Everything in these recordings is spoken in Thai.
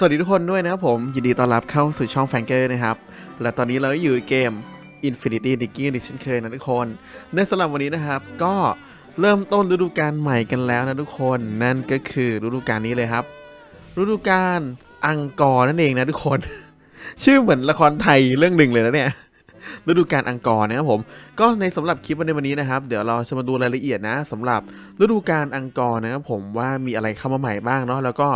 สวัสดีทุกคนด้วยนะครับผม ยินดีต้อนรับเข้าสู่ช่องแฟงเกอร์นะครับ และตอนนี้เราอยู่เกม Infinity d i g g i n g อีกเช่นเคยนะทุกคน ในสำหรับวันนี้นะครับ ก็เริ่มต้นฤดูกาลใหม่กันแล้วนะทุกคนนั่นก็คือฤดูกาลนี้เลยครับ ฤดูกาลอังกอร์นั่นเองนะทุกคน ชื่อเหมือนละครไทยเรื่องหนึ่งเลยนะเนี่ยฤดูกาลอังกอร์นะครับผมก็ในสำหรับคลิปในวันนี้นะครับ เดี๋ยวเราจะมาดูรายละเอียดนะสำหรับฤดูกาลอังกอร์นะครับผมว่ามีอะไรเข้ามาใหม่บ้างเนาะแล้วก็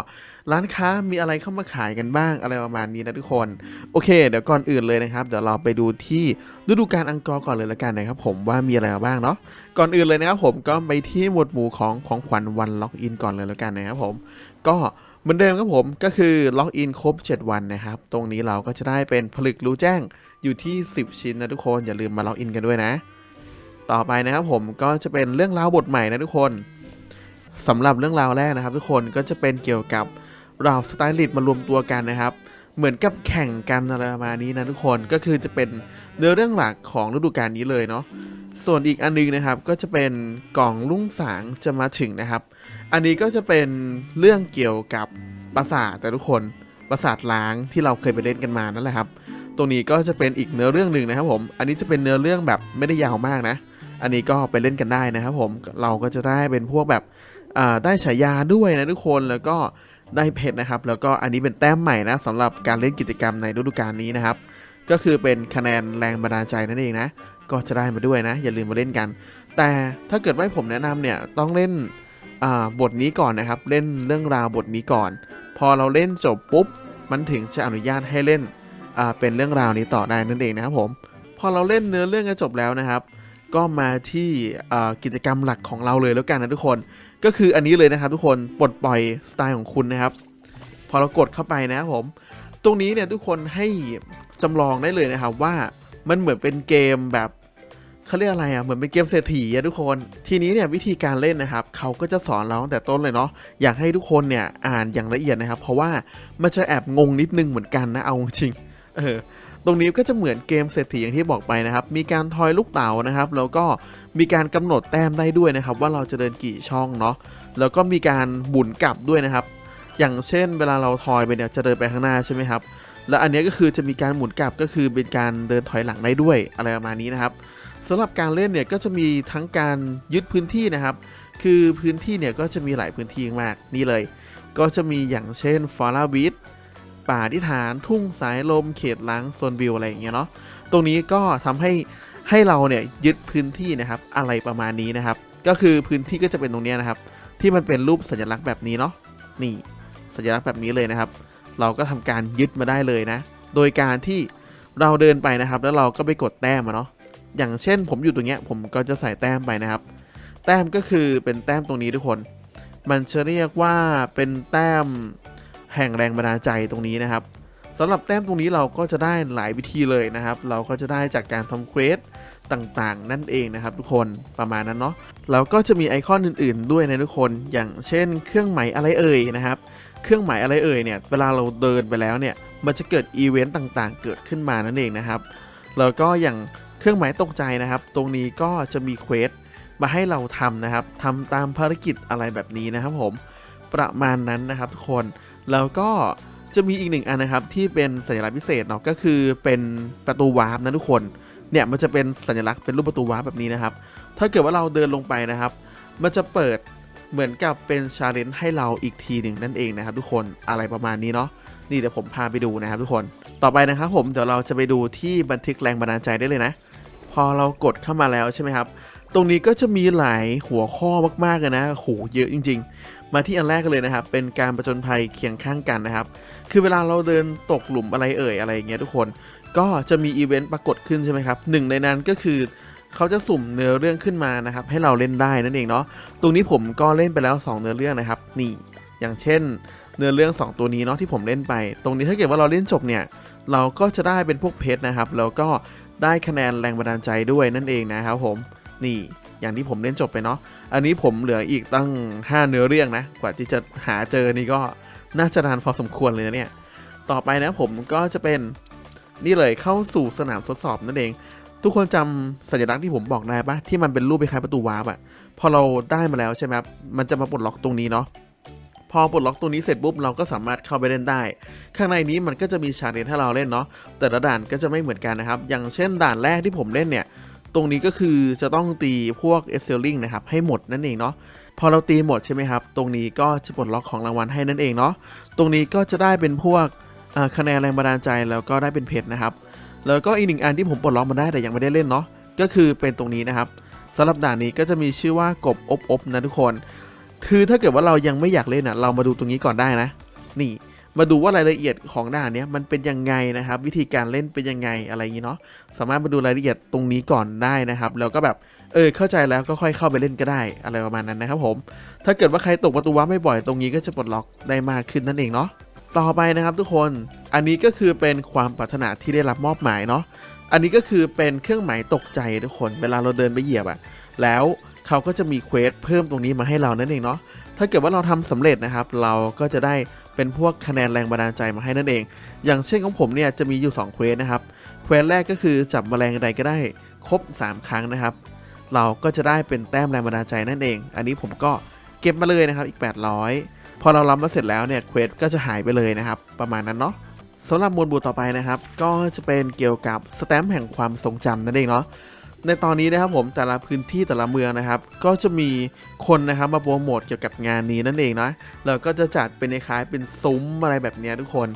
ร้านค้ามีอะไรเข้ามาขายกันบ้างอะไรประมาณนี้นะทุกคน โอเค เดี๋ยวก่อนอื่นเลยนะครับ เดี๋ยวเราไปดูที่ฤดูกาลอังกอร์ก่อนเลยละกันนะครับ ผมว่ามีอะไรบ้างเนาะ ก่อนอื่นเลยนะครับผมก็ไปที่หมวดหมู่ของของขวัญวันล็อกอินก่อนเลยละกันนะครับผม ก็เหมือนเดิมครับผมก็คือล็อกอินครบ 7 วันนะครับ ตรงนี้เราก็จะได้เป็นผลึกรู้แจ้งอยู่ที่ 10 ชิ้นนะทุกคนอย่าลืมมาล็อกอินกันด้วยนะ ต่อไปนะครับผมก็จะเป็นเรื่องราวบทใหม่นะทุกคนสำหรับเรื่องราวแรกนะครับ ทุกคนก็จะเป็นเกี่ยวกับ เราสไตลิสต์มารวมตัวกันนะครับ เหมือนกับแข่งกันอะไรประมาณนี้นะทุกคนก็คือจะเป็นเนื้อเรื่องหลักของฤดูกาลนี้เลยเนาะส่วนอีกอันนึงนะครับก็จะเป็นกล่องลุ่งสางจะมาถึงนะครับ อันนี้ก็จะเป็นเรื่องเกี่ยวกับปราสาทแต่ทุกคนปราสาทล้างที่เราเคยไปเล่นกันมานั่นแหละครับ ตรงนี้ก็จะเป็นอีกเนื้อเรื่องหนึ่งนะครับผม อันนี้จะเป็นเนื้อเรื่องแบบไม่ได้ยาวมากนะ อันนี้ก็ไปเล่นกันได้นะครับผม เราก็จะได้เป็นพวกแบบได้ฉายาด้วยนะทุกคน แล้วก็ ได้เพชรนะครับ แล้วก็อันนี้เป็นแต้มใหม่นะสำหรับการเล่นกิจกรรมในฤดูกาลนี้นะครับ ก็คือเป็นคะแนนแรงบันดาลใจนั่นเองนะ ก็จะได้มาด้วยนะ อย่าลืมมาเล่นกัน แต่ถ้าเกิดว่าผมแนะนำเนี่ยต้องเล่นบทนี้ก่อนนะครับ เล่นเรื่องราวบทนี้ก่อน พอเราเล่นจบปุ๊บ มันถึงจะอนุญาตให้เล่นเป็นเรื่องราวนี้ต่อได้นั่นเองนะครับผมพอเราเล่นเนื้อเรื่องกันจบแล้วนะครับ ก็มาที่กิจกรรมหลักของเราเลยแล้วกันนะทุกคน ก็คืออันนี้เลยนะครับทุกคนปลดปล่อยสไตล์ของคุณนะครับ พอเรากดเข้าไปนะครับผม ตรงนี้เนี่ยทุกคนให้จำลองได้เลยนะครับว่ามันเหมือนเป็นเกมแบบเขาเรียกอะไรอะเหมือนเป็นเกมเศรษฐีอะทุกคน ทีนี้เนี่ยวิธีการเล่นนะครับเขาก็จะสอนเราตั้งแต่ต้นเลยเนาะอยากให้ทุกคนเนี่ยอ่านอย่างละเอียดนะครับ เพราะว่ามันจะแอบงงนิดนึงเหมือนกันนะเอาจริงเออ ตรงนี้ก็จะเหมือนเกมเศรษฐีอย่างที่บอกไปนะครับ มีการทอยลูกเต๋านะครับ แล้วก็มีการกำหนดแต้มได้ด้วยนะครับ ว่าเราจะเดินกี่ช่องเนาะ แล้วก็มีการบุนกลับด้วยนะครับ อย่างเช่น เวลาเราทอยไปเนี่ยจะเดินไปข้างหน้าใช่ไหมครับ แล้วอันนี้ก็คือจะมีการหมุนกลับก็คือเป็นการเดินถอยหลังได้ด้วยอะไรประมาณนี้นะครับสำหรับการเล่นเนี่ยก็จะมีทั้งการยึดพื้นที่นะครับ คือพื้นที่เนี่ยก็จะมีหลายพื้นที่มากนี่เลย ก็จะมีอย่างเช่นฟอราวิด ป่าที่ฐานทุ่งสายลมเขตล้างโซนวิวอะไรอย่างเงี้ยเนาะตรงนี้ก็ทำให้ให้เราเนี่ยยึดพื้นที่นะครับอะไรประมาณนี้นะครับ ก็คือพื้นที่ก็จะเป็นตรงนี้นะครับ ที่มันเป็นรูปสัญลักษณ์แบบนี้เนาะนี่สัญลักษณ์แบบนี้เลยนะครับ เราก็ทำการยึดมาได้เลยนะ โดยการที่เราเดินไปนะครับ แล้วเราก็ไปกดแต้มเนาะอย่างเช่น ผมอยู่ตรงเนี้ยผมก็จะใส่แต้มไปนะครับ แต้มก็คือเป็นแต้มตรงนี้ทุกคน มันจะเรียกว่าเป็นแต้ม แห่งแรงบันดาลใจตรงนี้นะครับสำหรับแต้มตรงนี้เราก็จะได้หลายวิธีเลยนะครับ เราก็จะได้จากการทำเควสต่างๆ นั่นเองนะครับทุกคนประมาณนั้นเนาะแล้วก็จะมีไอคอนอื่น ๆ ด้วยนะทุกคนอย่างเช่น เครื่องหมายอะไรเอ่ยนะครับ เครื่องหมายอะไรเอ่ยเนี่ยเวลาเราเดินไปแล้วเนี่ยมันจะเกิดอีเวนต์ต่างๆ เกิดขึ้นมานั่นเองนะครับแล้วก็อย่างเครื่องหมายตกใจนะครับ ตรงนี้ก็จะมีเควสมาให้เราทำนะครับทำตามภารกิจอะไรแบบนี้นะครับผมประมาณนั้นนะครับทุกคน แล้วก็จะมีอีกหนึ่งอันนะครับที่เป็นสัญลักษณ์พิเศษเนาะก็คือเป็นประตูวาร์ปนะทุกคนเนี่ยมันจะเป็นสัญลักษณ์เป็นรูปประตูวาร์ปแบบนี้นะครับ ถ้าเกิดว่าเราเดินลงไปนะครับ มันจะเปิดเหมือนกับเป็นชาเลนจ์ให้เราอีกทีหนึ่งนั่นเองนะครับ ทุกคนอะไรประมาณนี้เนาะนี่เดี๋ยวผมพาไปดูนะครับ ทุกคนต่อไปนะครับ ผมเดี๋ยวเราจะไปดูที่บันทึกแรงบันดาลใจได้เลยนะ พอเรากดเข้ามาแล้วใช่ไหมครับ ตรงนี้ก็จะมีหลายหัวข้อมากๆเลยนะโหเยอะจริง ๆ มาที่อันแรกกันเลยนะครับ เป็นการประจนภัยเคียงข้างกันนะครับ คือเวลาเราเดินตกหลุมอะไรเอ่ยอะไรอย่างเงี้ยทุกคน ก็จะมีอีเวนต์ปรากฏขึ้นใช่ไหมครับหนึ่งในนั้นก็คือเขาจะสุ่มเนื้อเรื่องขึ้นมานะครับ ให้เราเล่นได้นั่นเองเนาะ ตรงนี้ผมก็เล่นไปแล้ว 2 เนื้อเรื่องนะครับ นี่ อย่างเช่น เนื้อเรื่อง 2 ตัวนี้เนาะที่ผมเล่นไป ตรงนี้ถ้าเกิดว่าเราเล่นจบเนี่ย เราก็จะได้เป็นพวกเพชรนะครับ แล้วก็ได้คะแนนแรงบันดาลใจด้วยนั่นเองนะครับผม นี่ อย่างที่ผมเล่นจบไปเนาะอันนี้ผมเหลืออีกตั้ง 5 เนื้อเรื่องนะ กว่าที่จะหาเจอนี่ก็น่าจะนานพอสมควรเลยนะเนี่ย ต่อไปนะผมก็จะเป็นนี่เลยเข้าสู่สนามทดสอบนั่นเอง ทุกคนจำสัญลักษณ์ที่ผมบอกได้ปะที่มันเป็นรูปคล้ายประตูวาร์ปอะพอเราได้มาแล้วใช่ไหมครับมันจะมาปลดล็อกตรงนี้เนาะพพอปลดล็อกตรงนี้เสร็จปุ๊บเราก็สามารถเข้าไปเล่นได้ ข้างในนี้มันก็จะมีชาเลนจ์ให้เราเล่นเนาะแต่ละด่านก็จะไม่เหมือนกันนะครับ อย่างเช่นด่านแรกที่ผมเล่นเนี่ย ตรงนี้ก็คือจะต้องตีพวกเอเซลลิงนะครับให้หมดนั่นเองเนาะพอเราตีหมดใช่ไหมครับ ตรงนี้ก็จะปลดล็อกของรางวัลให้นั่นเองเนาะตรงนี้ก็จะได้เป็นพวกคะแนนแรงบันดาลใจแล้วก็ได้เป็นเพชรนะครับแล้วก็อีกหนึ่งอันที่ผมปลดล็อกมาได้แต่ยังไม่ได้เล่นเนาะก็คือเป็นตรงนี้นะครับสำหรับด่านนี้ก็จะมีชื่อว่ากบอบอบนะทุกคน คือถ้าเกิดว่าเรายังไม่อยากเล่นอะเรามาดูตรงนี้ก่อนได้นะ นี่ มาดูว่ารายละเอียดของด่านเนี้ยมันเป็นยังไงนะครับ วิธีการเล่นเป็นยังไงอะไรอย่างนี้เนาะสามารถมาดูรายละเอียดตรงนี้ก่อนได้นะครับ แล้วก็แบบเออเข้าใจแล้วก็ค่อยเข้าไปเล่นก็ได้อะไรประมาณนั้นนะครับผม ถ้าเกิดว่าใครตกประตูว้าไม่บ่อยตรงนี้ก็จะปลดล็อกได้มากขึ้นนั่นเองเนาะต่อไปนะครับทุกคนอันนี้ก็คือเป็นความปรารถนาที่ได้รับมอบหมายเนาะอันนี้ก็คือเป็นเครื่องหมายตกใจทุกคน เวลาเราเดินไปเหยียบอะแล้วเขาก็จะมีเควสเพิ่มตรงนี้มาให้เรานั่นเองเนาะถ้าเกิดว่าเราทำสำเร็จนะครับ เราก็จะได้ เป็นพวกคะแนนแรงบันดาลใจมาให้นั่นเอง อย่างเช่นของผมเนี่ยจะมีอยู่2เควสนะครับ เควสแรกก็คือจับแมลงใดก็ได้ครบ 3 ครั้งนะครับ เราก็จะได้เป็นแต้มแรงบันดาลใจนั่นเอง อันนี้ผมก็เก็บมาเลยนะครับอีก 800 พอเรารับมาเสร็จแล้วเนี่ยเควสก็จะหายไปเลยนะครับ ประมาณนั้นเนาะสำหรับมวดบูต่อไปนะครับ ก็จะเป็นเกี่ยวกับสแตมป์แห่งความทรงจำนั่นเองเนาะ ในตอนนี้นะครับผมแต่ละพื้นที่แต่ละเมืองนะครับ ก็จะมีคนนะครับมาโปรโมทเกี่ยวกับงานนี้นั่นเองนะเราก็จะจัดเป็นคล้ายเป็นซุ้มอะไรแบบนี้ทุกคน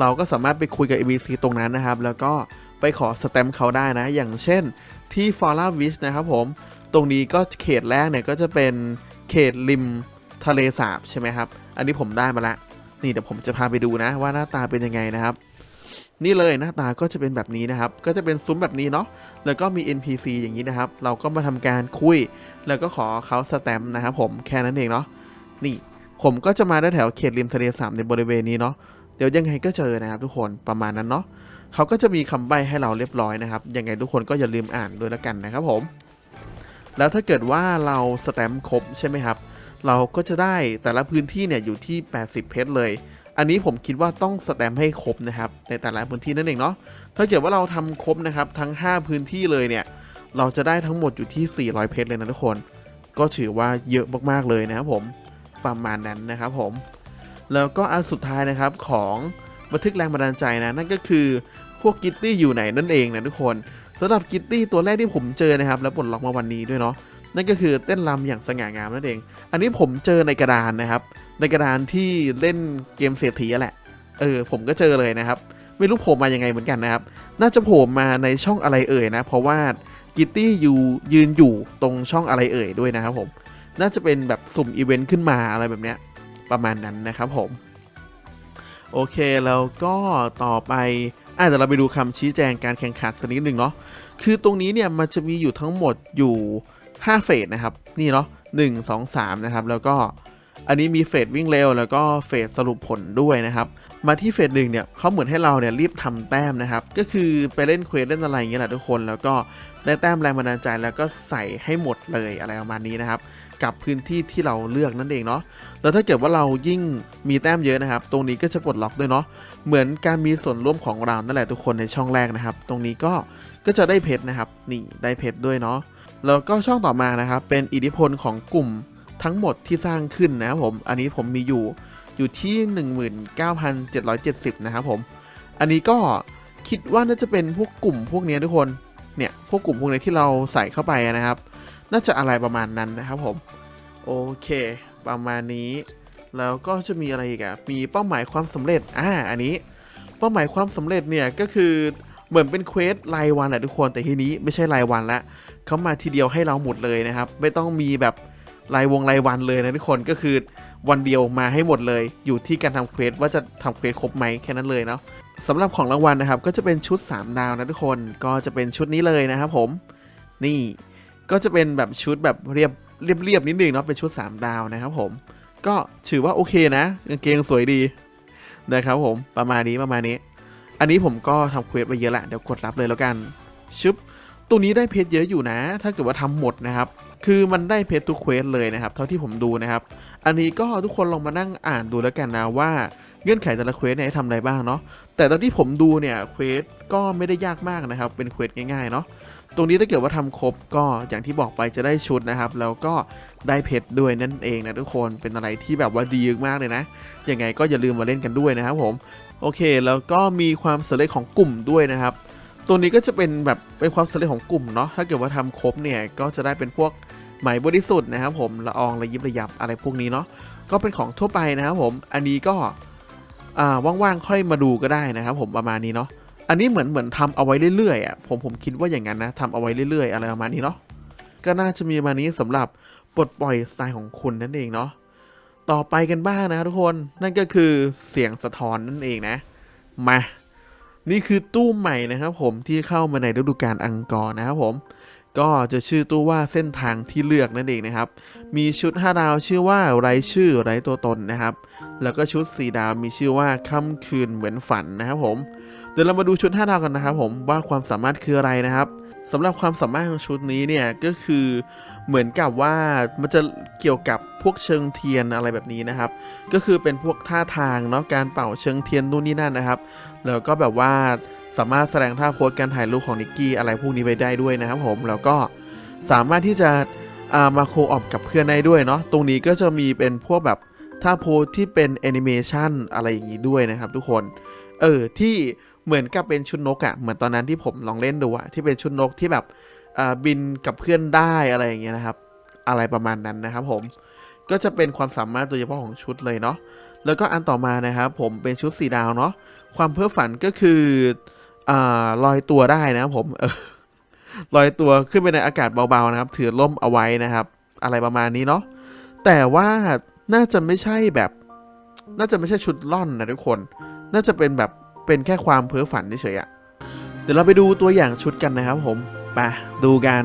เราก็สามารถไปคุยกับ ABC ตรงนั้นนะครับ แล้วก็ไปขอสแตมป์เขาได้นะ อย่างเช่นที่ f o r a v i s นะครับผมตรงนี้ก็เขตแรกเนี่ยก็จะเป็นเขตริมทะเลสาบใช่ไหมครับ อันนี้ผมได้มาละนี่เดี๋ยวผมจะพาไปดูนะว่าหน้าตาเป็นยังไงนะครับ นี่เลยหน้าตาก็จะเป็นแบบนี้นะครับ ก็จะเป็นซุ้มแบบนี้เนาะแล้วก็มี NPC อย่างนี้นะครับ เราก็มาทำการคุย แล้วก็ขอเขาสแตมป์นะครับผมแค่นั้นเองเนาะนี่ผมก็จะมาได้แถวเขตริมทะเลสาบในบริเวณนี้เนาะเดี๋ยวยังไงก็เจอนะครับ ทุกคนประมาณนั้นเนาะเขาก็จะมีคำใบ้ให้เราเรียบร้อยนะครับยังไงทุกคนก็อย่าลืมอ่านด้วยละกันนะครับผม แล้วถ้าเกิดว่าเราสแตมป์ครบใช่ไหมครับ เราก็จะได้แต่ละพื้นที่เนี่ยอยู่ที่ 80 เพชรเลย อันนี้ผมคิดว่าต้องสแตมให้ครบนะครับในแต่ละพื้นที่นั่นเองเนาะถ้าเกิดว่าเราทำครบนะครับทั้ง 5 พื้นที่เลยเนี่ยเราจะได้ทั้งหมดอยู่ที่ 400 เพชรเลยนะทุกคน ก็ถือว่าเยอะมากๆเลยนะครับผมประมาณนั้นนะครับผม แล้วก็อันสุดท้ายนะครับของบันทึกแรงบันดาลใจนะ นั่นก็คือพวกกิตตี้อยู่ไหนนั่นเองนะทุกคนสำหรับกิตตี้ตัวแรกที่ผมเจอนะครับ แล้วปลดล็อกมาวันนี้ด้วยเนาะ นั่นก็คือเต้นรำอย่างสง่างามนั่นเอง อันนี้ผมเจอในกระดานนะครับ ในกระดานที่เล่นเกมเศรษฐีแหละ เออ ผมก็เจอเลยนะครับ ไม่รู้โผล่มายังไงเหมือนกันนะครับ น่าจะโผล่มาในช่องอะไรเอ่ยนะ เพราะว่ากิตตี้อยู่ยืนอยู่ตรงช่องอะไรเอ่ยด้วยนะครับผม น่าจะเป็นแบบสุ่มอีเวนต์ขึ้นมาอะไรแบบเนี้ย ประมาณนั้นนะครับผม โอเคแล้วก็ต่อไปอะเดี๋ยวเราไปดูคำชี้แจงการแข่งขันสักนิดหนึ่งเนาะ คือตรงนี้เนี่ยมันจะมีอยู่ทั้งหมดอยู่ 5 เฟสนะครับ นี่เนาะ1 2 3 นะครับ แล้วก็อันนี้มีเฟสวิ่งเร็วแล้วก็เฟสสรุปผลด้วยนะครับ มาที่เฟสหนึ่งเนี่ยเขาเหมือนให้เราเนี่ยรีบทำแต้มนะครับ ก็คือไปเล่นเควสเล่นอะไรอย่างเงี้ยแหละทุกคน แล้วก็ได้แต้มแรงบันดาลใจแล้วก็ใส่ให้หมดเลยอะไรประมาณนี้นะครับ กับพื้นที่ที่เราเลือกนั่นเองเนาะแล้วถ้าเกิดว่าเรายิ่งมีแต้มเยอะนะครับ ตรงนี้ก็จะปลดล็อกด้วยเนาะเหมือนการมีส่วนร่วมของเรานั่นแหละทุกคนในช่องแรกนะครับ ตรงนี้ก็ก็จะได้เพชรนะครับ นี่ได้เพชรด้วยเนาะ แล้วก็ช่องต่อมานะครับเป็นอิทธิพลของกลุ่มทั้งหมดที่สร้างขึ้นนะครับผม อันนี้ผมมีอยู่อยู่ที่ 19,770 นะครับผม อันนี้ก็คิดว่าน่าจะเป็นพวกกลุ่มพวกนี้ทุกคน เนี่ยพวกกลุ่มพวกนี้ที่เราใส่เข้าไปนะครับ น่าจะอะไรประมาณนั้นนะครับผม โอเค ประมาณนี้ แล้วก็จะมีอะไรอีกอะมีเป้าหมายความสำเร็จ อ่า อันนี้ เป้าหมายความสำเร็จเนี่ยก็คือ เหมือนเป็นเควสรายวันแหละทุกคนแต่ทีนี้ไม่ใช่รายวันละเขามาทีเดียวให้เราหมดเลยนะครับ ไม่ต้องมีแบบรายวงรายวันเลยนะทุกคนก็คือวันเดียวมาให้หมดเลย อยู่ที่การทำเควสว่าจะทำเควสครบไหมแค่นั้นเลยเนาะสำหรับของรางวัลนะครับ ก็จะเป็นชุด 3 ดาวนะทุกคนก็จะเป็นชุดนี้เลยนะครับผมนี่ก็จะเป็นแบบชุดแบบเรียบเรียบเรียบนิดนึงเนาะเป็นชุด 3 ดาวนะครับผม ก็ถือว่าโอเคนะกางเกงสวยดีนะครับผมประมาณนี้ประมาณนี้ อันนี้ผมก็ทำเควสไปเยอะแหละเดี๋ยวกดรับเลยแล้วกันชึบตัวนี้ได้เพชรเยอะอยู่นะ ถ้าเกิดว่าทำหมดนะครับ คือมันได้เพชรทุกเควสเลยนะครับ เท่าที่ผมดูนะครับ อันนี้ก็ทุกคนลองมานั่งอ่านดูแล้วกันนะว่าเงื่อนไขแต่ละเควสเนี่ยทำอะไรบ้างเนาะ แต่ตอนที่ผมดูเนี่ยเควสก็ไม่ได้ยากมากนะครับ เป็นเควสง่ายๆเนาะ ตรงนี้ถ้าเกิดว่าทำครบก็อย่างที่บอกไปจะได้ชุดนะครับ แล้วก็ได้เพชรด้วยนั่นเองนะทุกคนเป็นอะไรที่แบบว่าดีมากเลยนะยังไงก็อย่าลืมมาเล่นกันด้วยนะครับผมโอเค แล้วก็มีความสำเร็จของกลุ่มด้วยนะครับ ตัวนี้ก็จะเป็นแบบเป็นความสำเร็จของกลุ่มเนาะถ้าเกิดว่าทำครบเนี่ยก็จะได้เป็นพวกไหมบริสุทธิ์นะครับ ผมละอองระยิบระยับอะไรพวกนี้เนาะก็เป็นของทั่วไปนะครับผมอันนี้ก็ว่างๆค่อยมาดูก็ได้นะครับ ผมประมาณนี้เนาะ อันนี้เหมือนเหมือนทำเอาไว้เรื่อยๆอะผมผมคิดว่าอย่างนั้นนะทำเอาไว้เรื่อยๆ อะไรประมาณนี้เนาะก็น่าจะมีประมาณนี้สำหรับปลดปล่อยสไตล์ของคุณนั่นเองเนาะต่อไปกันบ้างนะทุกคนนั่นก็คือเสียงสะท้อนนั่นเองนะ มา นี่คือตู้ใหม่นะครับผมที่เข้ามาในฤดูกาลอังกอร์นะครับผม ก็จะชื่อตู้ว่าเส้นทางที่เลือกนั่นเองนะครับ มีชุด 5 ดาวชื่อว่าไร้ชื่อไร้ตัวตนนะครับ แล้วก็ชุด 4 ดาวมีชื่อว่าค่ำคืนเหมือนฝันนะครับผม เดี๋ยวเรามาดูชุด5ดาวกันนะครับผมว่าความสามารถคืออะไรนะครับสำหรับความสามารถของชุดนี้เนี่ยก็คือเหมือนกับว่ามันจะเกี่ยวกับพวกเชิงเทียนอะไรแบบนี้นะครับ ก็คือเป็นพวกท่าทางเนาะการเป่าเชิงเทียนนู่นนี่นั่นนะครับ แล้วก็แบบว่าสามารถแสดงท่าโพสการถ่ายรูปของนิกกี้อะไรพวกนี้ไปได้ด้วยนะครับผมแล้วก็สามารถที่จะามาโคออปกับเพื่อนได้ด้วยเนาะตรงนี้ก็จะมีเป็นพวกแบบท่าโพสที่เป็นแอนิเมชันอะไรอย่างนี้ด้วยนะครับทุกคน เออที่ เหมือนกับเป็นชุดนกอะ่ะเหมือนตอนนั้นที่ผมลองเล่นดูอะที่เป็นชุดนกที่แบบบินกับเพื่อนได้อะไรอย่างเงี้ยนะครับ อะไรประมาณนั้นนะครับผมก็จะเป็นความสามารถโดยเฉพาะของชุดเลยเนาะแล้วก็อันต่อมานะครับผมเป็นชุดสีดาวเนาะความเพ้อฝันก็คืออลอยตัวได้นะครับผมลอยตัวขึ้นไปในอากาศเบาๆนะครับ ถือล่มเอาไว้นะครับ อะไรประมาณนี้เนาะแต่ว่าน่าจะไม่ใช่แบบ น่าจะไม่ใช่ชุดล่อนนะทุกคน น่าจะเป็นแบบ เป็นแค่ความเพ้อฝันเฉยๆอะเดี๋ยวเราไปดูตัวอย่างชุดกันนะครับผมไปดูกัน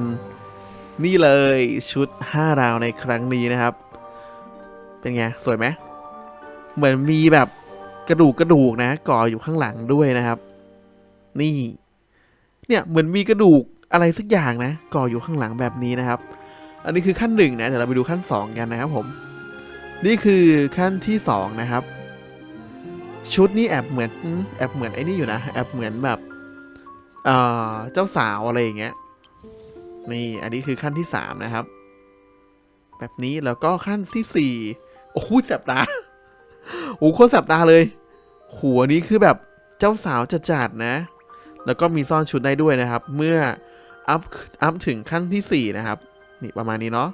นี่เลยชุด5ดาวในครั้งนี้นะครับ เป็นไง สวยไหมเหมือนมีแบบกระดูกกระดูกนะ ก่ออยู่ข้างหลังด้วยนะครับ นี่ เนี่ยเหมือนมีกระดูกอะไรสักอย่างนะ ก่ออยู่ข้างหลังแบบนี้นะครับ อันนี้คือขั้นหนึ่งนะเดี๋ยวเราไปดูขั้นสองกันนะครับผม นี่คือขั้นที่สองนะครับ ชุดนี้แอบเหมือนแอบเหมือนไอ้นี่อยู่นะ แอบเหมือนแบบ เอ่อ เจ้าสาวอะไรอย่างเงี้ย นี่อันนี้คือขั้นที่สามนะครับ แบบนี้แล้วก็ขั้นที่สี่โอ้โหแสบตาโอ้โหโคตรแสบตาเลย หัวนี้คือแบบเจ้าสาวจะจัดๆนะ แล้วก็มีซ่อนชุดได้ด้วยนะครับ เมื่ออัพอัพถึงขั้นที่4นะครับ นี่ประมาณนี้เนาะ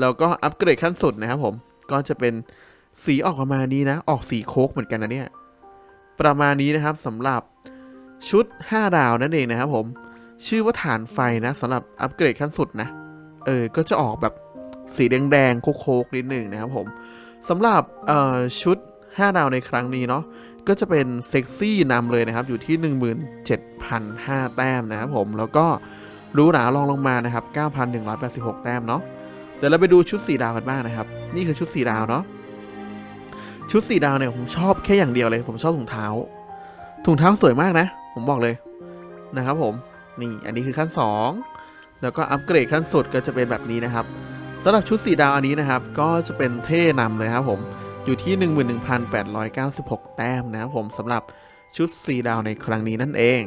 แล้วก็อัปเกรดขั้นสุดนะครับผมก็จะเป็น สีออกประมาณนี้นะ ออกสีโคกเหมือนกันนะเนี่ย ประมาณนี้นะครับสำหรับชุด 5 ดาวนั่นเองนะครับผม ชื่อว่าฐานไฟนะสำหรับอัปเกรดขั้นสุดนะ เออ ก็จะออกแบบสีแดงๆโคกๆนิดหนึ่งนะครับผมสำหรับชุด 5 ดาวในครั้งนี้เนาะก็จะเป็นเซ็กซี่นำเลยนะครับ อยู่ที่ 17,005 แต้มนะครับผม แล้วก็รูหราลองลงมานะครับ 9,186 แต้มเนาะเดี๋ยวเราไปดูชุด 4 ดาวกันบ้างนะครับ นี่คือชุด 4 ดาวเนาะ ชุด4ดาวเนี่ยผมชอบแค่อย่างเดียวเลย ผมชอบถุงเท้า ถุงเท้าสวยมากนะ ผมบอกเลยนะครับผมนี่อันนี้คือขั้น 2 แล้วก็อัปเกรดขั้นสุดก็จะเป็นแบบนี้นะครับสำหรับชุด4ดาวอันนี้นะครับ ก็จะเป็นเท่นำเลยครับผมอยู่ที่ 11,896 แต้มนะครับผมสำหรับชุด4ดาวในครั้งนี้นั่นเอง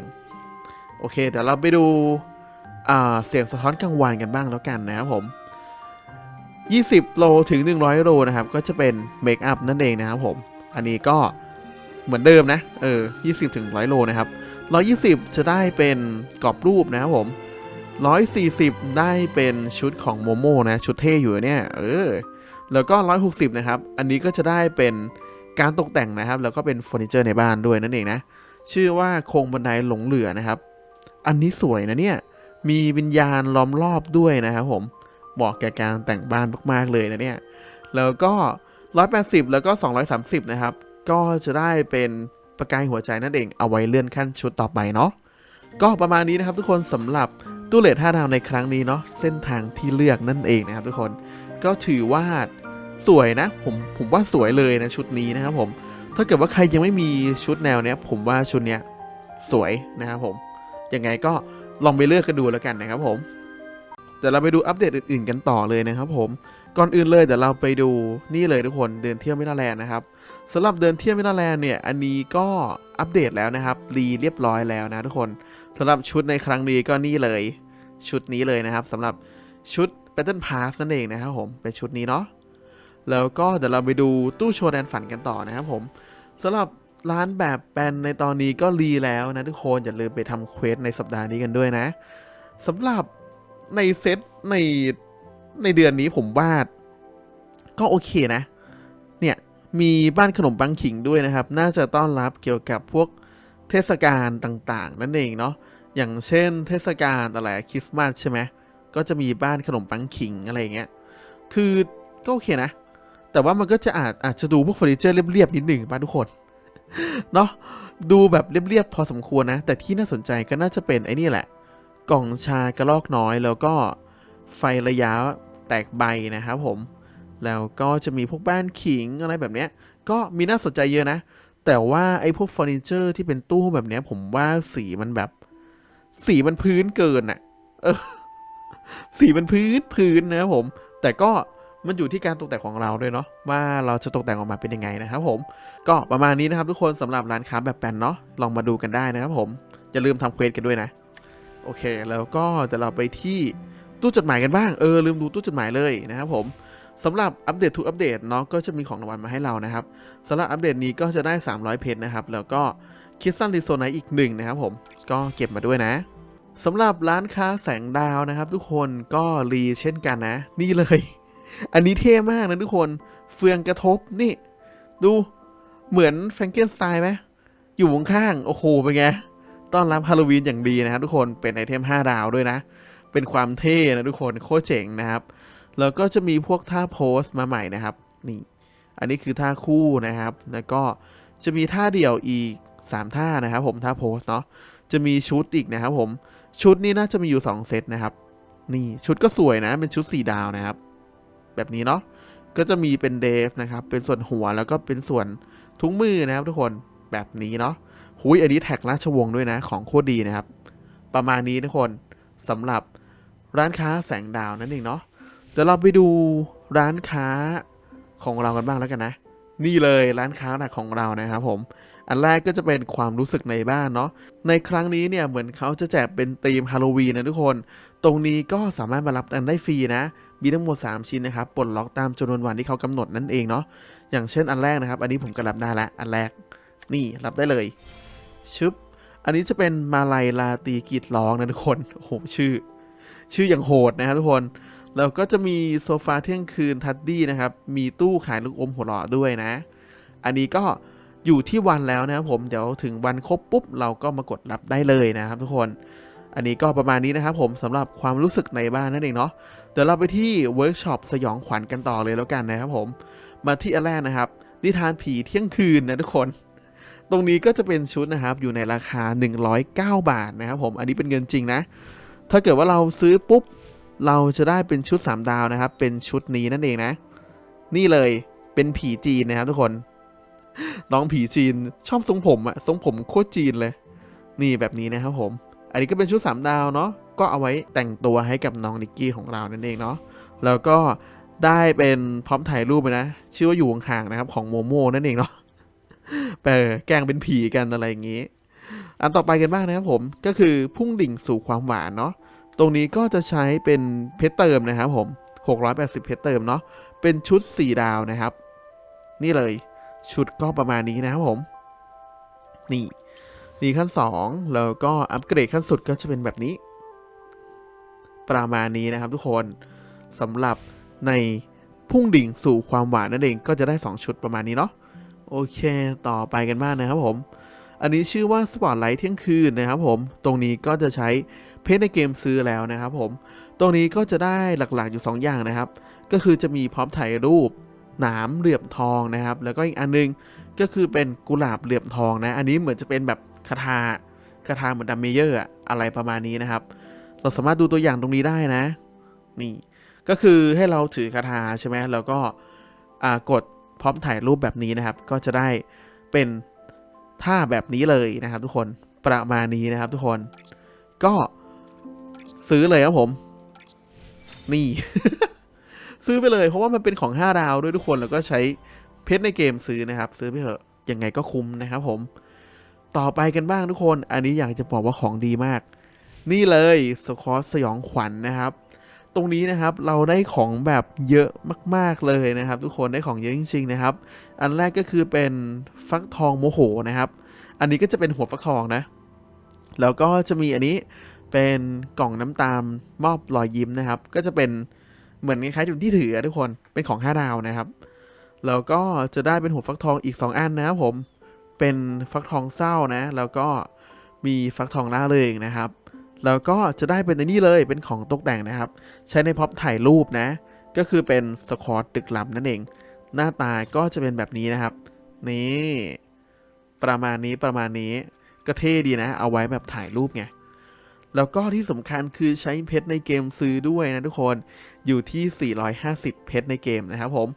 โอเค เดี๋ยวเราไปดูเสียงสะท้อนกลางวันกันบ้างแล้วกันนะครับผม 20 โลถึง 100 โลนะครับ ก็จะเป็นเมคอัพนั่นเองนะครับผม อันนี้ก็เหมือนเดิมนะ เออ 20 ถึง 100 โลนะครับ 120 จะได้เป็นกรอบรูปนะครับผม 140 ได้เป็นชุดของโมโมนะ ชุดเท่อยู่เนี่ย เออ แล้วก็ 160 นะครับ อันนี้ก็จะได้เป็นการตกแต่งนะครับ แล้วก็เป็นเฟอร์นิเจอร์ในบ้านด้วยนั่นเองนะ ชื่อว่าโครงบันไดหลงเหลือนะครับ อันนี้สวยนะเนี่ย มีวิญญาณล้อมรอบด้วยนะครับผม เหมาะแก่การแต่งบ้านมากๆเลยนะเนี่ย แล้วก็ 180 แล้วก็ 230 นะครับ ก็จะได้เป็นประกายหัวใจนั่นเอง เอาไว้เลื่อนขั้นชุดต่อไปเนาะ ก็ประมาณนี้นะครับทุกคนสำหรับตู้เลท5ดาวในครั้งนี้เนาะเส้นทางที่เลือกนั่นเองนะครับทุกคนก็ถือว่าสวยนะผมผมว่าสวยเลยนะชุดนี้นะครับผม ถ้าเกิดว่าใครยังไม่มีชุดแนวเนี้ย ผมว่าชุดเนี้ยสวยนะครับผมยังไงก็ลองไปเลือกกันดูแล้วกันนะครับผม เดี๋ยวเราไปดูอัปเดตอื่นๆกันต่อเลยนะครับผมก่อนอื่นเลยเดี๋ยวเราไปดูนี่เลยทุกคนเดินเที่ยวมิลาแลนด์นะครับสำหรับเดินเที่ยวมิลาแลนด์เนี่ยอันนี้ก็อัปเดตแล้วนะครับรีเรียบร้อยแล้วนะทุกคนสำหรับชุดในครั้งนี้ก็นี่เลย ชุดนี้เลยนะครับสำหรับชุด Battle Pass นั่นเองนะครับผมเป็นชุดนี้เนาะแล้วก็เดี๋ยวเราไปดูตู้โชว์แดนฝันกันต่อนะครับผมสำหรับร้านแบบแปลนในตอนนี้ก็รีแล้วนะทุกคนอย่าลืมไปทำเควสในสัปดาห์นี้กันด้วยนะสำหรับ ในเซตในในเดือนนี้ผมวาดก็โอเคนะ เนี่ย มีบ้านขนมปังขิงด้วยนะครับ น่าจะต้อนรับเกี่ยวกับพวกเทศกาลต่างๆ นั่นเองเนาะอย่างเช่น เทศกาลอะไรคริสต์มาสใช่ไหมก็จะมีบ้านขนมปังขิงอะไรเงี้ยคือก็โอเคนะ แต่ว่ามันก็จะอาจอาจจะดูพวกเฟอร์นิเจอร์เรียบๆนิดหนึ่งป่ะทุกคนเนาะดูแบบเรียบๆพอสมควรนะ แต่ที่น่าสนใจก็น่าจะเป็นไอ้นี่แหละ กล่องชากระลอกน้อยแล้วก็ไฟระยะแตกใบนะครับผม แล้วก็จะมีพวกบ้านขิงอะไรแบบเนี้ย ก็มีน่าสนใจเยอะนะ แต่ว่าไอ้พวกเฟอร์นิเจอร์ที่เป็นตู้แบบเนี้ย ผมว่าสีมันแบบ สีมันพื้นเกินอะเออสีมันพื้นพื้นนะครับผม แต่ก็มันอยู่ที่การตกแต่งของเราด้วยเนาะว่าเราจะตกแต่งออกมาเป็นยังไงนะครับผม ก็ประมาณนี้นะครับทุกคนสำหรับร้านค้าแบบแปลนเนาะลองมาดูกันได้นะครับผมอย่าลืมทำเควสกันด้วยนะ โอเค แล้วก็จะเราไปที่ตู้จดหมายกันบ้าง เออ ลืมดูตู้จดหมายเลยนะครับผมสำหรับอัปเดตทุกอัปเดตเนาะก็จะมีของรางวัลมาให้เรานะครับสำหรับอัปเดตนี้ก็จะได้ 300 เพชรนะครับ แล้วก็คิสซันรีโซไนอีกหนึ่งนะครับผมก็เก็บมาด้วยนะสำหรับร้านค้าแสงดาวนะครับ ทุกคนก็รีเช่นกันนะ นี่เลย อันนี้เท่มากนะทุกคนเฟืองกระทบนี่ ดูเหมือนแฟรงเกนสไตน์ไหมอยู่ข้างๆโอ้โหเป็นไง ต้อนรับฮาโลวีนอย่างดีนะครับทุกคนเป็นไอเทม 5 ดาวด้วยนะ เป็นความเท่นะทุกคนโคตรเจ๋งนะครับ แล้วก็จะมีพวกท่าโพสมาใหม่นะครับนี่อันนี้คือท่าคู่นะครับ แล้วก็จะมีท่าเดี่ยวอีก 3 ท่านะครับ ผมท่าโพสเนาะจะมีชุดอีกนะครับผมชุดนี้น่าจะมีอยู่ 2 เซตนะครับ นี่ชุดก็สวยนะ เป็นชุด 4 ดาวนะครับ แบบนี้เนาะก็จะมีเป็นเดฟนะครับ เป็นส่วนหัวแล้วก็เป็นส่วนทุกมือนะครับทุกคนแบบนี้เนาะ หุยอันนี้แท็กราชวงศ์ด้วยนะ ของโคตรดีนะครับ ประมาณนี้ทุกคนสำหรับร้านค้าแสงดาวนั่นเองเนาะเดี๋ยวเราไปดูร้านค้าของเรากันบ้างแล้วกันนะ นี่เลยร้านค้าหลักของเรานะครับผม อันแรกก็จะเป็นความรู้สึกในบ้านเนาะในครั้งนี้เนี่ยเหมือนเขาจะแจกเป็นธีมฮาโลวีนนะทุกคน ตรงนี้ก็สามารถมารับกันได้ฟรีนะมีทั้งหมด 3 ชิ้นนะครับปลดล็อกตามจำนวนวันที่เขากำหนดนั่นเองเนาะอย่างเช่นอันแรกนะครับ อันนี้ผมก็รับได้ละอันแรกนี่รับได้เลย ชึบ อันนี้จะเป็นมาลายลาตีกรีดร้องนะทุกคน โอ้โห ชื่อ ชื่ออย่างโหดนะครับทุกคน แล้วก็จะมีโซฟาเที่ยงคืนทัดดี้นะครับ มีตู้ขายลูกอมหัวเราะด้วยนะ อันนี้ก็อยู่ที่วันแล้วนะครับผม เดี๋ยวถึงวันครบปุ๊บเราก็มากดรับได้เลยนะครับทุกคน อันนี้ก็ประมาณนี้นะครับผมสำหรับความรู้สึกในบ้านนั่นเองเนาะ เดี๋ยวเราไปที่เวิร์กช็อปสยองขวัญกันต่อเลยแล้วกันนะครับผม มาที่อันแรกนะครับ นิทานผีเที่ยงคืนนะทุกคน ตรงนี้ก็จะเป็นชุดนะครับอยู่ในราคา 109 บาทนะครับผมอันนี้เป็นเงินจริงนะ ถ้าเกิดว่าเราซื้อปุ๊บ เราจะได้เป็นชุด 3 ดาวนะครับ เป็นชุดนี้นั่นเองนะ นี่เลยเป็นผีจีนนะครับทุกคน น้องผีจีนชอบทรงผมอะทรงผมโคตรจีนเลย นี่แบบนี้นะครับผม อันนี้ก็เป็นชุด 3 ดาวเนาะก็เอาไว้แต่งตัวให้กับน้องนิกกี้ของเรานั่นเองเนาะแล้วก็ได้เป็นพร้อมถ่ายรูปไปนะ ชื่อว่าอยู่ห่างๆนะครับของโมโม่นั่นเองเนาะ เออแกล้งเป็นผีกันอะไรอย่างนี้ อันต่อไปกันบ้างนะครับผมก็คือพุ่งดิ่งสู่ความหวานเนาะตรงนี้ก็จะใช้เป็นเพชรเติมนะครับผม 680 เพชรเติมเนาะเป็นชุด 4 ดาวนะครับ นี่เลยชุดก็ประมาณนี้นะครับผม นี่นี่ขั้น 2 แล้วก็อัปเกรดขั้นสุดก็จะเป็นแบบนี้ ประมาณนี้นะครับทุกคนสำหรับในพุ่งดิ่งสู่ความหวานนั่นเองก็จะได้ 2 ชุดประมาณนี้เนาะ โอเค ต่อไปกันบ้างนะครับผม อันนี้ชื่อว่าสปอตไลท์เที่ยงคืนนะครับผม ตรงนี้ก็จะใช้เพชรในเกมซื้อแล้วนะครับผม ตรงนี้ก็จะได้หลักๆอยู่ 2 อย่างนะครับ ก็คือจะมีพร้อมถ่ายรูปหนามเหลือบทองนะครับ แล้วก็อีกอันนึงก็คือเป็นกุหลาบเหลือบทองนะ อันนี้เหมือนจะเป็นแบบคาถาคาถาเหมือนดัมเมเยอร์อะอะไรประมาณนี้นะครับ เราสามารถดูตัวอย่างตรงนี้ได้นะ นี่ ก็คือให้เราถือคาถาใช่ไหมแล้วก็กด พร้อมถ่ายรูปแบบนี้นะครับ ก็จะได้เป็นท่าแบบนี้เลยนะครับทุกคนประมาณนี้นะครับทุกคนก็ซื้อเลยครับผม นี่ ซื้อไปเลยเพราะว่ามันเป็นของ 5 ดาวด้วยทุกคนแล้วก็ใช้เพชรในเกมซื้อนะครับ ซื้อไปเถอะยังไงก็คุ้มนะครับผม ต่อไปกันบ้างทุกคน อันนี้อยากจะบอกว่าของดีมาก นี่เลยสคอตสยองขวัญนะครับ ตรงนี้นะครับเราได้ของแบบเยอะมาก ๆเลยนะครับ ทุกคนได้ของเยอะจริง ๆ นะครับ อันแรกก็คือเป็นฟักทองโมโหนะครับ อันนี้ก็จะเป็นหัวฟักทองนะ แล้วก็จะมีอันนี้เป็นกล่องน้ำตาลมอบรอยยิ้มนะครับ ก็จะเป็นเหมือนคล้ายๆจุดที่ถือทุกคนเป็นของ5ดาวนะครับแล้วก็จะได้เป็นหัวฟักทองอีก 2 อันนะครับผมเป็นฟักทองเศร้านะ แล้วก็มีฟักทองล่าเริงนะครับ แล้วก็จะได้เป็นอันนี้เลยเป็นของตกแต่งนะครับ ใช้ในพ็อปถ่ายรูปนะ ก็คือเป็นสคอตตึกลับนั่นเอง หน้าตาก็จะเป็นแบบนี้นะครับ นี่ ประมาณนี้ประมาณนี้ก็เท่ดีนะ เอาไว้แบบถ่ายรูปไงแล้วก็ที่สำคัญคือใช้เพชรในเกมซื้อด้วยนะทุกคนอยู่ที่ 450 เพชรในเกมนะครับผม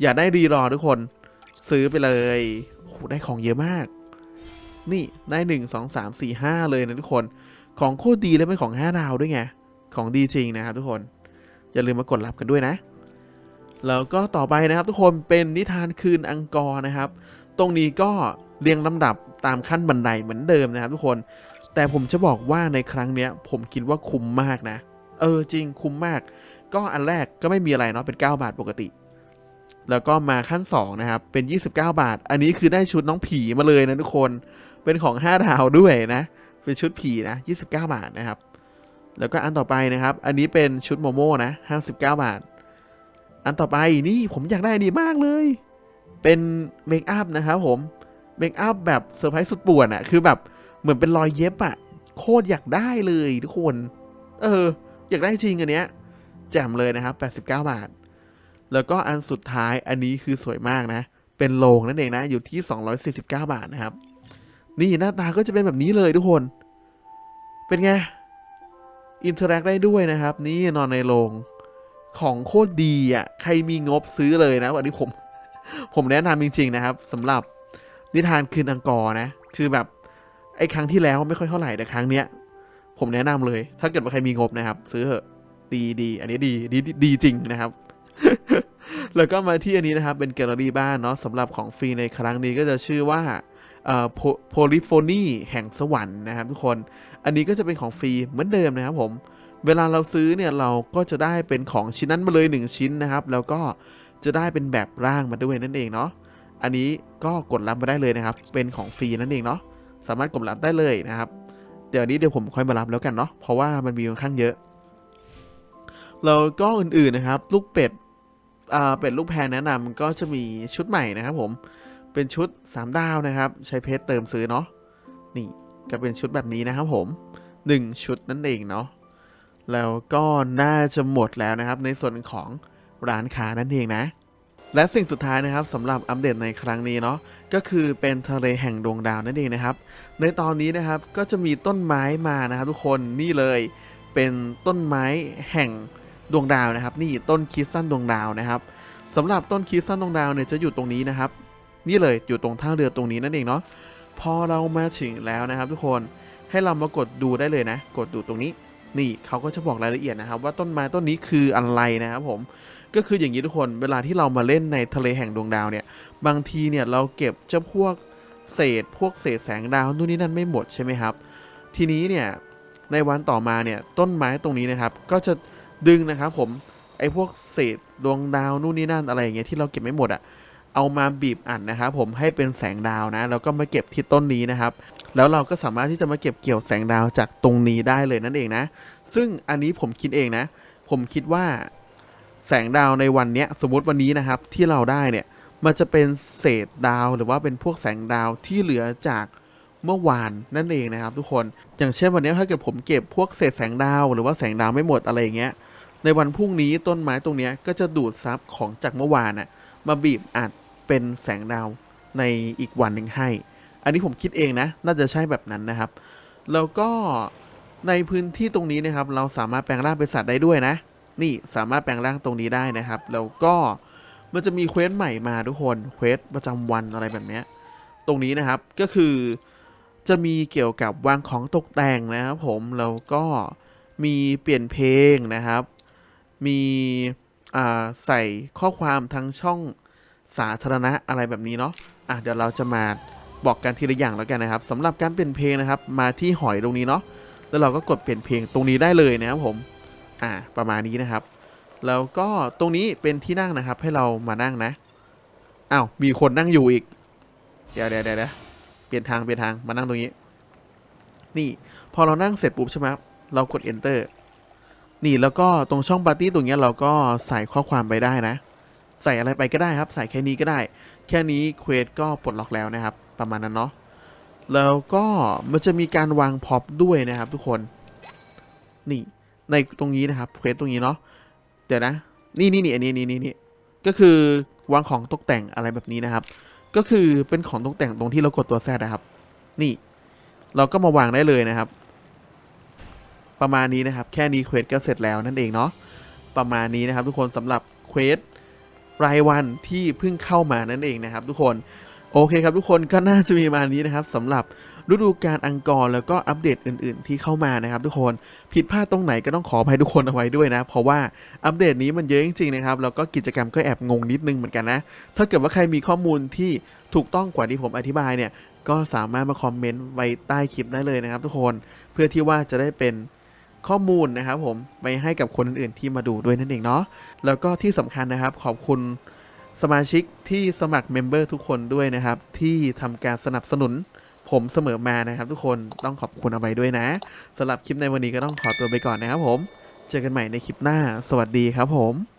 อย่าได้รีรอทุกคนซื้อไปเลยโอ้ได้ของเยอะมาก นี่ได้ 1 2 3 4 5 เลยนะทุกคน ของโคตรดีและเป็นของ5ดาวด้วยไง ของดีจริงนะครับทุกคน อย่าลืมมากดรับกันด้วยนะ แล้วก็ต่อไปนะครับทุกคนเป็นนิทานคืนอังกอร์นะครับ ตรงนี้ก็เรียงลำดับตามขั้นบันไดเหมือนเดิมนะครับทุกคน แต่ผมจะบอกว่าในครั้งเนี้ย ผมคิดว่าคุ้มมากนะ เออจริงคุ้มมาก ก็อันแรกก็ไม่มีอะไรเนาะเป็น 9 บาทปกติ แล้วก็มาขั้น2นะครับเป็น 29 บาท อันนี้คือได้ชุดน้องผีมาเลยนะทุกคน เป็นของ 5 ดาวด้วยนะ เป็นชุดผีนะ 29 บาทนะครับ แล้วก็อันต่อไปนะครับ อันนี้เป็นชุดโมโม่นะ 59 บาท อันต่อไปนี่ผมอยากได้อันนี้มากเลย เป็นเมคอัพนะครับผม เมคอัพแบบเซอร์ไพรส์สุดป่วนอะคือแบบเหมือนเป็นรอยเย็บอะโคตรอยากได้เลยทุกคน เออ อยากได้จริงอันเนี้ยแจ่มเลยนะครับ 89 บาท แล้วก็อันสุดท้ายอันนี้คือสวยมากนะ เป็นโลงนั่นเองนะ อยู่ที่ 249 บาทนะครับ นี่หน้าตาก็จะเป็นแบบนี้เลยทุกคน เป็นไง อินเทอร์แอคได้ด้วยนะครับ นี่นอนในโรงของโคตรดีอะ ใครมีงบซื้อเลยนะ วันนี้ผม ผมแนะนำจริง ๆ นะครับสำหรับนิทานคืนอังกอร์นะ คือแบบ ไอ้ครั้งที่แล้วไม่ค่อยเท่าไหร่แต่ครั้งเนี้ย ผมแนะนำเลย ถ้าเกิดว่าใครมีงบนะครับ ซื้อเถอะดีดีอันนี้ดีดีดีดีจริงนะครับ แล้วก็มาที่อันนี้นะครับเป็นแกลเลอรี่บ้านเนาะสำหรับของฟรีในครั้งนี้ก็จะชื่อว่า โพลิโฟนีแห่งสวรรค์นะครับทุกคน อันนี้ก็จะเป็นของฟรีเหมือนเดิมนะครับผม เวลาเราซื้อเนี่ยเราก็จะได้เป็นของชิ้นนั้นมาเลย 1 ชิ้นนะครับ แล้วก็จะได้เป็นแบบร่างมาด้วยนั่นเองเนาะ อันนี้ก็กดรับมาได้เลยนะครับ เป็นของฟรีนั่นเองเนาะ สามารถกดรับได้เลยนะครับ เดี๋ยวนี้เดี๋ยวผมค่อยมารับแล้วกันเนาะ เพราะว่ามันมีค่อนข้างเยอะ แล้วก็อื่นๆนะครับ ลูกเป็ด เป็ดลูกแพรแนะนำก็จะมีชุดใหม่นะครับผม เป็นชุด 3 ดาวนะครับ ใช้เพชรเติมซื้อเนาะนี่ก็เป็นชุดแบบนี้นะครับผม 1 ชุดนั่นเองเนาะแล้วก็น่าจะหมดแล้วนะครับ ในส่วนของร้านค้านั่นเองนะ และสิ่งสุดท้ายนะครับสำหรับอัปเดตในครั้งนี้เนาะก็คือเป็นทะเลแห่งดวงดาวนั่นเองนะครับ ในตอนนี้นะครับก็จะมีต้นไม้มานะครับทุกคนนี่เลยเป็นต้นไม้แห่งดวงดาวนะครับ นี่ต้นคริสตันดวงดาวนะครับสำหรับต้นคริสตันดวงดาวเนี่ยจะอยู่ตรงนี้นะครับ นี่เลยอยู่ตรงท่าเรือตรงนี้นั่นเองเนาะพอเรามาถึงแล้วนะครับทุกคนให้เรามากดดูได้เลยนะ กดดูตรงนี้ นี่เขาก็จะบอกรายละเอียดนะครับ ว่าต้นไม้ต้นนี้คืออะไรนะครับผมก็คืออย่างนี้ทุกคนเวลาที่เรามาเล่นในทะเลแห่งดวงดาวเนี่ย บางทีเนี่ยเราเก็บเจ้าพวกเศษพวกเศษแสงดาวนู่นนี่นั่นไม่หมดใช่ไหมครับ ทีนี้เนี่ยในวันต่อมาเนี่ยต้นไม้ตรงนี้นะครับ ก็จะดึงนะครับผมไอ้พวกเศษดวงดาวนู่นนี่นั่นอะไรอย่างเงี้ยที่เราเก็บไม่หมดอะ่ะ เอามาบีบอัดนะครับผมให้เป็นแสงดาวนะ แล้วก็มาเก็บที่ต้นนี้นะครับ แล้วเราก็สามารถที่จะมาเก็บเกี่ยวแสงดาวจากตรงนี้ได้เลยนั่นเองนะ ซึ่งอันนี้ผมคิดเองนะ ผมคิดว่าแสงดาวในวันเนี้ยสมมติวันนี้นะครับที่เราได้เนี่ยมันจะเป็นเศษดาวหรือว่าเป็นพวกแสงดาวที่เหลือจากเมื่อวานนั่นเองนะครับ ทุกคนอย่างเช่นวันนี้ถ้าเกิดผมเก็บพวกเศษแสงดาว หรือว่าแสงดาวไม่หมดอะไรอย่างเงี้ยในวันพรุ่งนี้ต้นไม้ตรงเนี้ยก็จะดูดซับของจากเมื่อวานน่ะมาบีบอัด เป็นแสงดาวในอีกวันหนึ่งให้ อันนี้ผมคิดเองนะ น่าจะใช่แบบนั้นนะครับ แล้วก็ในพื้นที่ตรงนี้นะครับ เราสามารถแปลงร่างเป็นสัตว์ได้ด้วยนะ นี่สามารถแปลงร่างตรงนี้ได้นะครับ แล้วก็มันจะมีเควสใหม่มาทุกคนเควสประจำวันอะไรแบบนี้ตรงนี้นะครับก็คือจะมีเกี่ยวกับวางของตกแต่งนะครับผมแล้วก็มีเปลี่ยนเพลงนะครับ มีใส่ข้อความทั้งช่อง สาธารณะอะไรแบบนี้เนาะอะเดี๋ยวเราจะมาบอกกันทีละอย่างแล้วกันนะครับสำหรับการเปลี่ยนเพลงนะครับ มาที่หอยตรงนี้เนาะแล้วเราก็กดเปลี่ยนเพลงตรงนี้ได้เลยนะครับผมอ่าประมาณนี้นะครับ แล้วก็ตรงนี้เป็นที่นั่งนะครับ ให้เรามานั่งนะอ้าวมีคนนั่งอยู่อีก เดี๋ยวเดี๋ยวเดี๋ยวเดี๋ยวเปลี่ยนทางเปลี่ยนทางมานั่งตรงนี้ นี่พอเรานั่งเสร็จปุ๊บใช่ไหมครับเรากด enter นี่แล้วก็ตรงช่องปาร์ตี้ตรงนี้เราก็ใส่ข้อความไปได้นะ ใส่อะไรไปก็ได้ครับ ใส่แค่นี้ก็ได้ แค่นี้เควสก็ปลดล็อกแล้วนะครับ ประมาณนั้นเนาะแล้วก็มันจะมีการวางพ็อปด้วยนะครับ ทุกคนนี่ในตรงนี้นะครับเควสตรงนี้เนาะเดี๋ยวนะ นี่นี่นี่อันนี้นี่นี่นี่ก็คือวางของตกแต่งอะไรแบบนี้นะครับ ก็คือเป็นของตกแต่งตรงที่เรากดตัวแซดนะครับ นี่ เราก็มาวางได้เลยนะครับ ประมาณนี้นะครับ แค่นี้เควสก็เสร็จแล้วนั่นเองเนาะประมาณนี้นะครับ ทุกคนสำหรับเควส รายวันที่เพิ่งเข้ามานั่นเองนะครับทุกคนโอเคครับทุกคนก็น่าจะมีประมาณนี้นะครับสำหรับฤดูกาลอังกอร์แล้วก็อัปเดตอื่น ๆ ที่เข้ามานะครับ ทุกคนผิดพลาดตรงไหนก็ต้องขออภัยทุกคนเอาไว้ด้วยนะ เพราะว่าอัปเดตนี้มันเยอะจริง ๆ นะครับแล้วก็กิจกรรมก็แอบงงนิดนึงเหมือนกันนะ ถ้าเกิดว่าใครมีข้อมูลที่ถูกต้องกว่าที่ผมอธิบายเนี่ย ก็สามารถมาคอมเมนต์ไว้ใต้คลิปได้เลยนะครับ ทุกคนเพื่อที่ว่าจะได้เป็น ข้อมูลนะครับผมไปให้กับคนอื่นๆที่มาดูด้วยนั่นเองเนาะแล้วก็ที่สำคัญนะครับขอบคุณสมาชิกที่สมัครเมมเบอร์ทุกคนด้วยนะครับ ที่ทำการสนับสนุนผมเสมอมานะครับทุกคนต้องขอบคุณเอาไว้ด้วยนะสำหรับคลิปในวันนี้ก็ต้องขอตัวไปก่อนนะครับผม เจอกันใหม่ในคลิปหน้า สวัสดีครับผม